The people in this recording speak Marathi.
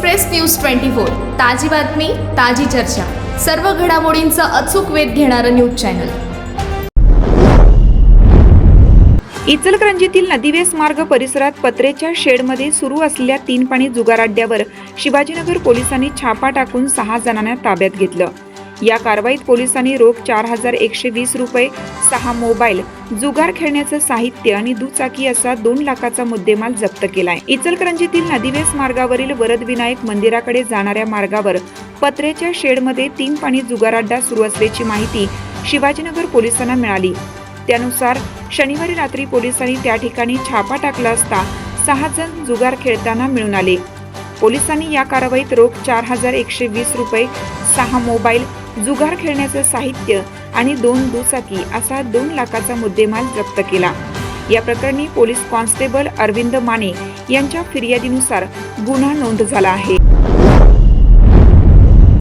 एक्सप्रेस न्यूज ट्वेंटी फोर ताजी बातमी ताजी चर्चा. सर्व घडामोडींचा अचूक वेध घेणारं न्यूज चॅनल. इचलकरंजीतील नदीवेस मार्ग परिसरात पत्रेच्या शेडमध्ये सुरू असलेल्या तीन पाणी जुगार अड्ड्यावर शिवाजीनगर पोलिसांनी छापा टाकून सहा जणांना ताब्यात घेतलं. या कारवाईत पोलिसांनी रोख चार हजार एकशे वीस रुपये सहा मोबाईल जुगार खेळण्याचं साहित्य आणि दुचाकी असा दोन लाखाचा मुद्देमाल जप्त केलाय. इचलकरंजीतील नदीवेस मार्गावरील वरदविनायक मंदिराकडे जाणाऱ्या मार्गावर पत्र्याच्या शेडमध्ये तीन पाणी जुगार अड्डा सुरू असल्याची माहिती शिवाजीनगर पोलिसांना मिळाली. त्यानुसार शनिवारी रात्री पोलिसांनी त्या ठिकाणी छापा टाकला असता सहा जण जुगार खेळताना मिळून आले. पोलिसांनी या कारवाईत रोख चार हजार एकशे वीस रुपये सहा मोबाईल जुगार खेळण्याचं साहित्य आणि दोन दुचाकी असा दोन लाखाचा मुद्देमाल जप्त केला. या प्रकरणी पोलीस कॉन्स्टेबल अरविंद माने यांच्या फिर्यादीनुसार गुन्हा नोंद झाला आहे.